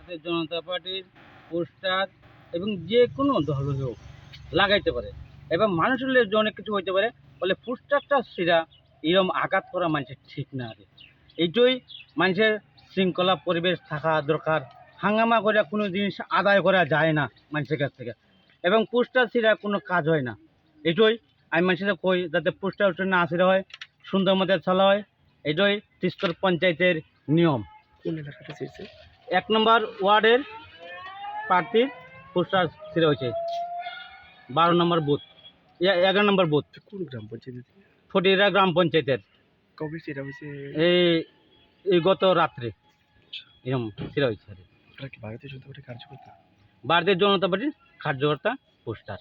ভারতীয় জনতা পার্টির পোস্টার এবং যে কোনো দল হোক, লাগাইতে পারে। এবং মানুষের যে অনেক কিছু হইতে পারে বলে পোস্টারটা সেটা এরকম আঘাত করা মানুষের ঠিক না আরে এইটাই মানুষের শৃঙ্খলা, পরিবেশ থাকা দরকার। হাঙ্গামা করে কোনো জিনিস আদায় করা যায় না মানুষের কাছ থেকে। এবং পোস্টার ছিঁড়া কোনো কাজ হয় না। এটাই আমি মানুষের কই, যাতে পোস্টার উঠে না আসিরা হয়, সুন্দর মতো চলা হয়। এটাই তিস্তর পঞ্চায়েতের নিয়ম। এক নম্বর ওয়ার্ডের প্রার্থীর পোস্টার ছিঁড়ে হয়েছে। বারো নম্বর বুথ। এ- এগারো নম্বর বুথ। কোন গ্রাম পঞ্চায়েত ফটিরা গ্রাম পঞ্চায়েতের। কবে সেটা হয়েছে? এই এই গত রাত্রে। এরকম ছিঁড়ে হয়েছে কি। ভারতীয় জনতা পার্টি কার্যকর্তা? ভারতীয় জনতা পার্টির কার্যকর্তা পোস্টার।